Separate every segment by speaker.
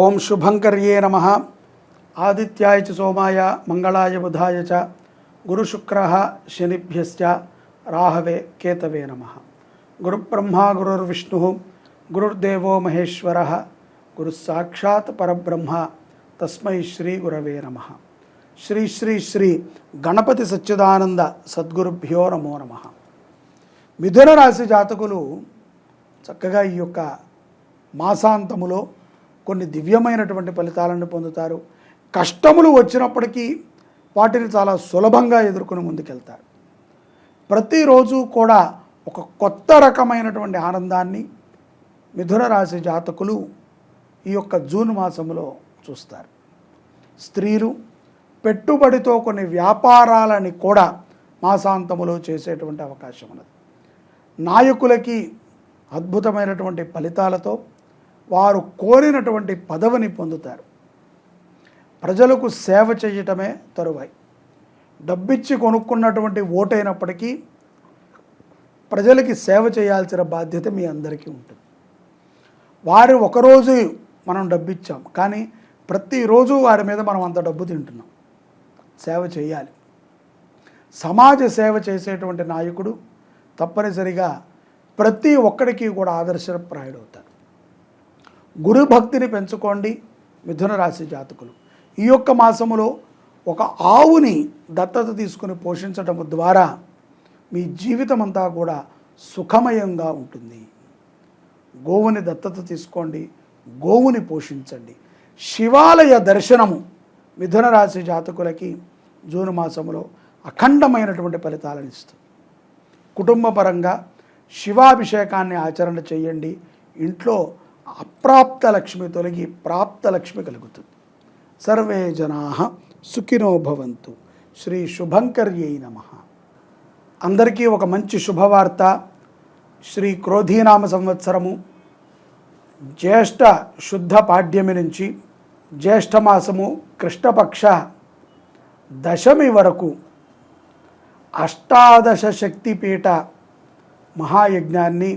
Speaker 1: ఓం శుభంకర్యే నమ ఆదిత్యాయ చ సోమాయ మంగళాయ బుధాయ చ గురుశుక్ర శనిభ్య రాహవే కేతవే నమ గురుబ్రహ్మా గురుర్విష్ణు గురుర్దేవో మహేశ్వర గురుసాక్షాత్ పరబ్రహ్మ తస్మై శ్రీ గురవే నమ శ్రీ శ్రీ శ్రీ గణపతి సచ్చిదానంద సద్గురుభ్యో నమో నమ మిథున రాశి జాతకులు చక్కగా ఈ యొక్క మాసాంతములో కొన్ని దివ్యమైనటువంటి ఫలితాలను పొందుతారు కష్టములు వచ్చినప్పటికీ వాటిని చాలా సులభంగా ఎదుర్కొని ముందుకెళ్తారు ప్రతిరోజు కూడా ఒక కొత్త రకమైనటువంటి ఆనందాన్ని మిథున రాశి జాతకులు ఈ యొక్క జూన్ మాసంలో చూస్తారు స్త్రీలు పెట్టుబడితో కొన్ని వ్యాపారాలని కూడా మాసాంతములో చేసేటువంటి అవకాశం ఉన్నది నాయకులకి అద్భుతమైనటువంటి ఫలితాలతో వారు కోరినటువంటి పదవిని పొందుతారు ప్రజలకు సేవ చేయటమే తరువాయి డబ్బిచ్చి కొనుక్కున్నటువంటి ఓటైనప్పటికీ ప్రజలకి సేవ చేయాల్సిన బాధ్యత మీ అందరికీ ఉంటుంది వారు ఒకరోజు మనం డబ్బిచ్చాం కానీ ప్రతిరోజు వారి మీద మనం అంత డబ్బు తింటున్నాం సేవ చేయాలి సమాజ సేవ చేసేటువంటి నాయకుడు తప్పనిసరిగా ప్రతి ఒక్కడికి కూడా అవుతారు గురు భక్తిని పెంచుకోండి మిథున రాశి జాతకులు ఈ యొక్క మాసములో ఒక ఆవుని దత్తత తీసుకుని పోషించటం ద్వారా మీ జీవితం అంతా కూడా సుఖమయంగా ఉంటుంది గోవుని దత్తత తీసుకోండి గోవుని పోషించండి శివాలయ దర్శనము మిథున రాశి జాతకులకి జూన్ మాసంలో అఖండమైనటువంటి ఫలితాలను ఇస్తుంది కుటుంబపరంగా శివాభిషేకాన్ని ఆచరణ చేయండి ఇంట్లో అప్రాప్త లక్ష్మి తొలగి ప్రాప్త లక్ష్మి కలుగుతుంది సర్వే జనా సుఖినో భవంతు శ్రీ శుభంకర్యై నమ అందరికీ ఒక మంచి శుభవార్త శ్రీ క్రోధీనామ సంవత్సరము జ్యేష్ఠ శుద్ధ పాడ్యమి నుంచి జ్యేష్ఠమాసము కృష్ణపక్ష దశమి వరకు అష్టాదశ శక్తిపీఠ మహాయజ్ఞాన్ని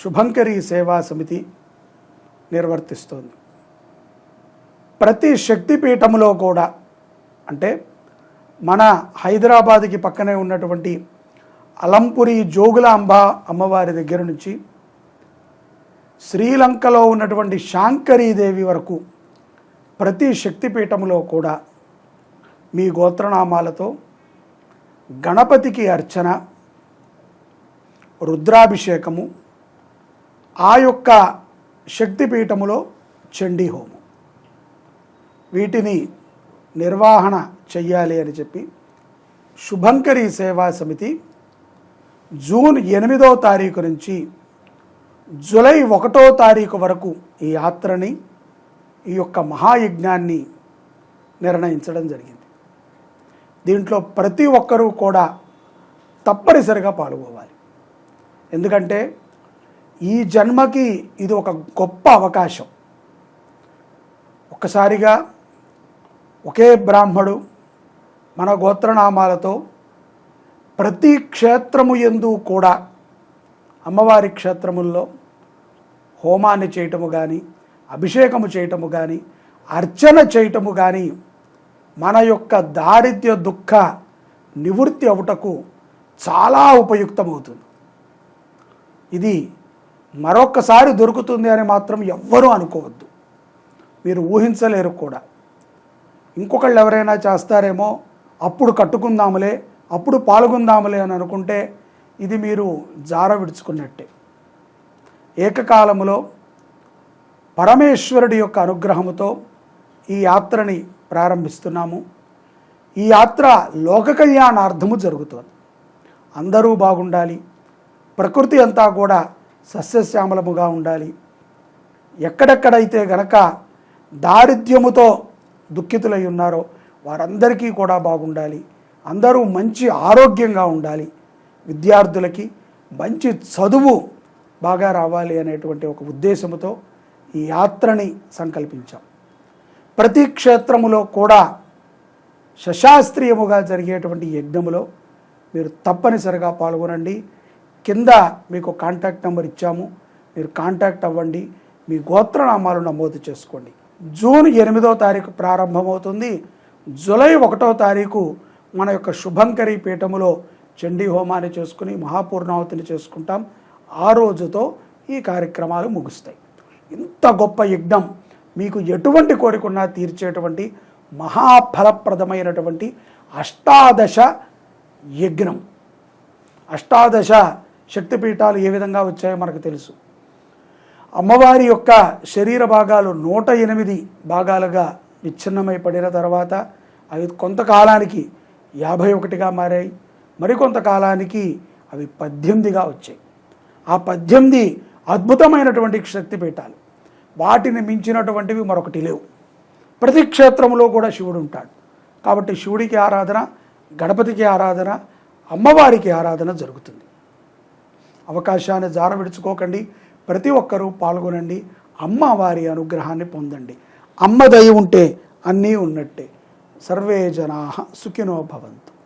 Speaker 1: శుభంకరి సేవా సమితి నిర్వర్తిస్తుంది ప్రతి శక్తిపీఠములో కూడా అంటే మన హైదరాబాద్కి పక్కనే ఉన్నటువంటి అలంపురి జోగులాంబ అమ్మవారి దగ్గర నుంచి శ్రీలంకలో ఉన్నటువంటి శాంకరీదేవి వరకు ప్రతి పీఠములో కూడా మీ గోత్రనామాలతో గణపతికి అర్చన రుద్రాభిషేకము ఆ యొక్క శక్తిపీఠములో చండీ హోమం వీటిని నిర్వహణ చెయ్యాలి అని చెప్పి శుభంకరి సేవా సమితి జూన్ ఎనిమిదో తారీఖు నుంచి జూలై ఒకటో తారీఖు వరకు ఈ యాత్రని ఈ యొక్క మహాయజ్ఞాన్ని నిర్ణయించడం జరిగింది దీంట్లో ప్రతి ఒక్కరూ కూడా తప్పనిసరిగా పాల్గొవాలి ఎందుకంటే ఈ జన్మకి ఇది ఒక గొప్ప అవకాశం ఒక్కసారిగా ఒకే బ్రాహ్మడు మన గోత్రనామాలతో ప్రతి క్షేత్రము ఎందు కూడా అమ్మవారి క్షేత్రముల్లో హోమాన్ని చేయటము కానీ అభిషేకము చేయటము కానీ అర్చన చేయటము కానీ మన యొక్క దారిద్ర్య దుఃఖ నివృత్తి అవుటకు చాలా ఉపయుక్తమవుతుంది ఇది మరొక్కసారి దొరుకుతుంది అని మాత్రం ఎవ్వరూ అనుకోవద్దు మీరు ఊహించలేరు కూడా ఇంకొకళ్ళు ఎవరైనా చేస్తారేమో అప్పుడు కట్టుకుందాములే అప్పుడు పాల్గొందాములే అని అనుకుంటే ఇది మీరు జార విడుచుకున్నట్టే ఏకకాలంలో పరమేశ్వరుడి యొక్క అనుగ్రహముతో ఈ యాత్రని ప్రారంభిస్తున్నాము ఈ యాత్ర లోక కళ్యాణార్థము జరుగుతుంది అందరూ బాగుండాలి ప్రకృతి అంతా కూడా సస్యశ్యామలముగా ఉండాలి ఎక్కడెక్కడైతే గనక దారిద్ర్యముతో దుఃఖితులై ఉన్నారో వారందరికీ కూడా బాగుండాలి అందరూ మంచి ఆరోగ్యంగా ఉండాలి విద్యార్థులకి మంచి చదువు బాగా రావాలి అనేటువంటి ఒక ఉద్దేశంతో ఈ యాత్రని సంకల్పించాం ప్రతి క్షేత్రములో కూడా శశాస్త్రీయముగా జరిగేటువంటి యజ్ఞములో మీరు తప్పనిసరిగా పాల్గొనండి కింద మీకు కాంటాక్ట్ నెంబర్ ఇచ్చాము మీరు కాంటాక్ట్ అవ్వండి మీ గోత్రనామాలు నమోదు చేసుకోండి జూన్ ఎనిమిదవ తారీఖు ప్రారంభమవుతుంది జూలై ఒకటో తారీఖు మన యొక్క శుభంకరి పీఠములో చండీ హోమాన్ని చేసుకుని మహాపూర్ణావతిని చేసుకుంటాం ఆ రోజుతో ఈ కార్యక్రమాలు ముగుస్తాయి ఇంత గొప్ప యజ్ఞం మీకు ఎటువంటి కోరికన్నా తీర్చేటువంటి మహాఫలప్రదమైనటువంటి అష్టాదశ యజ్ఞం అష్టాదశ శక్తిపీఠాలు ఏ విధంగా వచ్చాయో మనకు తెలుసు అమ్మవారి యొక్క శరీర భాగాలు నూట ఎనిమిది భాగాలుగా విచ్ఛిన్నమై పడిన తర్వాత అవి కొంతకాలానికి యాభై ఒకటిగా మారాయి మరికొంతకాలానికి అవి పద్దెనిమిదిగా వచ్చాయి ఆ పద్దెనిమిది అద్భుతమైనటువంటి శక్తిపీఠాలు వాటిని మించినటువంటివి మరొకటి లేవు ప్రతి క్షేత్రంలో కూడా శివుడు ఉంటాడు కాబట్టి శివుడికి ఆరాధన గణపతికి ఆరాధన అమ్మవారికి ఆరాధన జరుగుతుంది అవకాశాన్ని జారవిడుచుకోకండి ప్రతి ఒక్కరూ పాల్గొనండి అమ్మవారి అనుగ్రహాన్ని పొందండి అమ్మ దయ ఉంటే అన్నీ ఉన్నట్టే సర్వే జనా సుఖినో భవంతు